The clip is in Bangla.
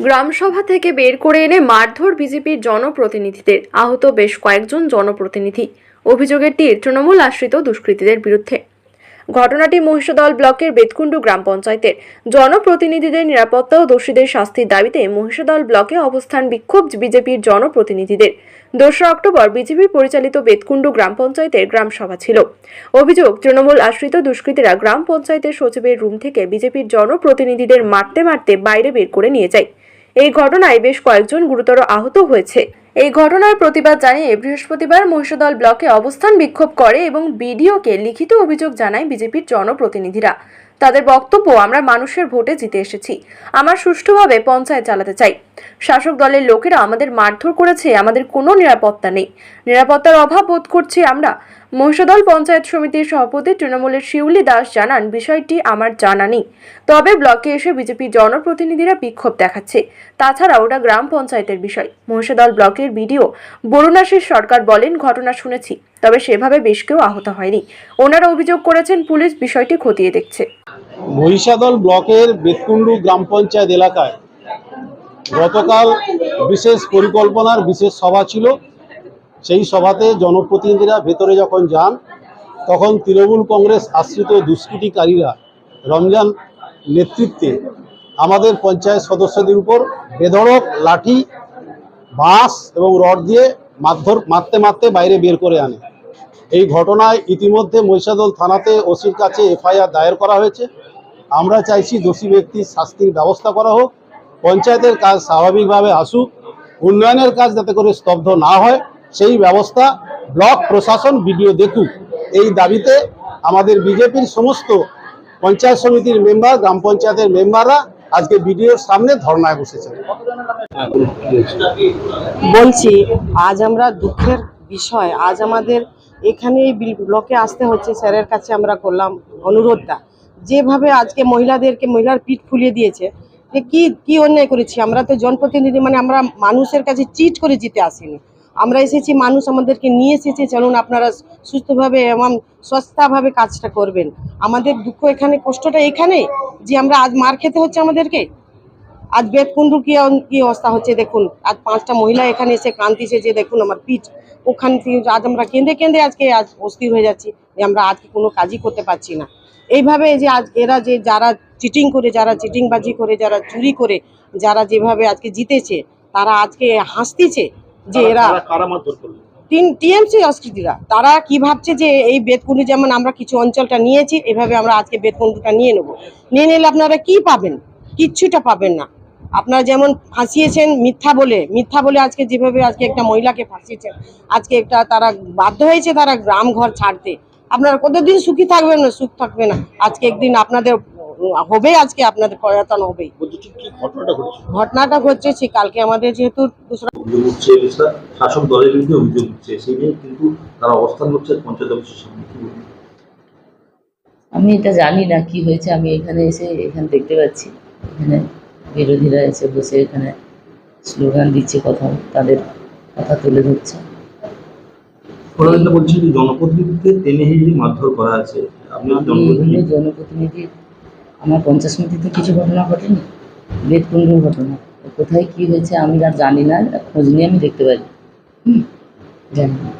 গ্রামসভা থেকে বের করে এনে মারধর বিজেপির জনপ্রতিনিধিদের, আহত বেশ কয়েকজন জনপ্রতিনিধি। অভিযোগের তীর তৃণমূল আশ্রিত দুষ্কৃতীদের বিরুদ্ধে। ঘটনাটি মহিষদল ব্লকের বেতকুণ্ডু গ্রাম পঞ্চায়েতের জনপ্রতিনিধিদের নিরাপত্তা ও দোষীদের শাস্তির দাবিতে মহিষদল ব্লকে অবস্থান বিক্ষোভ বিজেপির জনপ্রতিনিধিদের। দোসরা অক্টোবর বিজেপি পরিচালিত বেতকুণ্ডু গ্রাম পঞ্চায়েতের গ্রাম সভা ছিল। অভিযোগ, তৃণমূল আশ্রিত দুষ্কৃতীরা গ্রাম পঞ্চায়েতের সচিবের রুম থেকে বিজেপির জনপ্রতিনিধিদের মারতে মারতে বাইরে বের করে নিয়ে যায়। এই ঘটনায় বেশ কয়েকজন গুরুতর আহত হয়েছে। এই ঘটনার প্রতিবাদ জানিয়ে বৃহস্পতিবার মহিষদল ব্লকে অবস্থান বিক্ষোভ করে এবং বিডিওকে লিখিত অভিযোগ জানায় বিজেপির জনপ্রতিনিধিরা। তাদের বক্তব্য, আমরা মানুষের ভোটে জিতে এসেছি। আমার সুষ্ঠুভাবে পঞ্চায়েত চালাতে চাই। শাসক দলের লোকেরা আমাদের মারধর করেছে, আমাদের কোনো নিরাপত্তা নেই। নিরাপত্তার অভাব বোধ করছি আমরা। মহিষদল পঞ্চায়েত সমিতির সভাপতি তৃণমূলের শিউলি দাস জানান, বিষয়টি আমার জানা নেই। তবে ব্লকে এসে বিজেপি জনপ্রতিনিধিরা বিক্ষোভ দেখাচ্ছে। তাছাড়া ওটা গ্রাম পঞ্চায়েতের বিষয়। মহিষাদল ব্লকের বিডিও বরুণাশিস সরকার বলেন, ঘটনা শুনেছি, তবে সেভাবে বেশ কেউ আহত হয়নি। ওনারা অভিযোগ করেছেন, পুলিশ বিষয়টি খতিয়ে দেখছে। মহিষাদল ব্লকের বেতকুণ্ডু গ্রাম পঞ্চায়েত এলাকায় গতকাল বিশেষ পরিকল্পনার বিশেষ সভা ছিল। সেই সভাতে জনপ্রতিনিধিরা ভেতরে যখন যান, তখন তৃণমূল কংগ্রেস আশ্রিত দুষ্কৃতিকারীরা রমজান নেতৃত্বে আমাদের পঞ্চায়েত সদস্যদের উপর বেধড়ক, লাঠি, বাঁশ এবং রড দিয়ে মারধর, মারতে মারতে বাইরে বের করে আনে। এই ঘটনায় ইতিমধ্যে মহিষাদল থানাতে ওসির কাছে এফআইআর দায়ের করা হয়েছে। আমরা চাইছি দোষী ব্যক্তির শাস্তির ব্যবস্থা করা হোক। পঞ্চায়েতের কাজ স্বাভাবিকভাবে আসুক, উন্নয়নের কাজ যাতে করে স্তব্ধ না হয়, সেই ব্যবস্থা ব্লক প্রশাসন, বিডিও দেখুক। এই দাবিতে আমাদের বিজেপির সমস্ত পঞ্চায়েত সমিতির মেম্বার, গ্রাম পঞ্চায়েতের মেম্বাররা আজকে বিডিওর সামনে ধর্নায় বসেছে বলছি, আজ আমরা দুঃখের বিষয়, আজ আমাদের এখানে এই বিল- ব্লকে আসতে হচ্ছে, স্যারের কাছে আমরা করলাম অনুরোধটা। যেভাবে আজকে মহিলাদেরকে মহিলার পিঠ ফুলিয়ে দিয়েছে যে কি কি অন্যায় করেছি? আমরা তো জনপ্রতিনিধি মানে আমরা মানুষের কাছে চিট করে জিতে আসিনি। আমরা এসেছি, মানুষ আমাদেরকে নিয়ে এসেছে, চলুন আপনারা সুস্থভাবে এবং সস্তাভাবে কাজটা করবেন। আমাদের দুঃখ এখানে, কষ্টটা এখানে, যে আমরা আজ মার খেতে হচ্ছে আমাদেরকে? আজ বেদকুণ্ডু কি কি অবস্থা হচ্ছে দেখুন। আজ পাঁচটা মহিলা এখানে এসে কান্দিছে যে দেখুন আমার পিঠ ওখান থেকে আজ আমরা কেঁদে কেঁদে আজকে আজ অস্থির হয়ে যাচ্ছি যে আমরা আজকে কোনো কাজই করতে পারছি না। এইভাবে যে আজ এরা যে যারা চিটিং করে যারা চিটিংবাজি করে যারা চুরি করে যারা যেভাবে আজকে জিতেছে তারা আজকে হাসতিছে যে এরা তিন টিএমসি অস্কৃতিরা তারা কি ভাবছে যে এই বেদকুণ্ডু যেমন আমরা কিছু অঞ্চলটা নিয়েছি এভাবে আমরা আজকে বেদকুণ্ডুটা নিয়ে নেব। নিয়ে নিলে আপনারা কি পাবেন? কিচ্ছুটা পাবেন না। আপনারা যেমন ফাঁসিয়েছেন মিথ্যা বলে মিথ্যা বলে আজকে যেভাবে আজকে একটা মহিলাকে ফাঁসিয়েছেন আজকে একটা তারা বাধ্য হয়েছে তারা গ্রাম ঘর ছাড়তে। আপনারা কতদিন সুখী থাকবেন না সুখ থাকবে না। আজকে একদিন আপনাদের হবে আজকে আপনাদের প্রয়াতন হবেই। ঘটনাটা ঘটছে? সে কালকে আমাদের যেহেতু শাসক দলের বিরুদ্ধে অভিযোগ উঠছে সেই নিয়ে কিন্তু তারা অবস্থান করছে পঞ্চায়েত অফিসের সামনে। আমি এটা জানি না কি হয়েছে আমি এখানে এসে এখানে দেখতে পাচ্ছি। এখানে বিরোধীরা এসে বসে এখানে স্লোগান দিচ্ছে কথা তাদের কথা তুলে ধরছে। বলছেন জনপ্রতিনিধিকে টেনে মারধর করা আছে। আপনি আমি জনপ্রতিনিধি জনপ্রতিনিধি আমার পঞ্চাশ কিছু ঘটনা ঘটেনি? বেদকুণ্ডুর ঘটনা। কোথায় কি হয়েছে আমি আর জানি না খোঁজ নিয়ে আমি দেখতে পারি। হুম জানি না।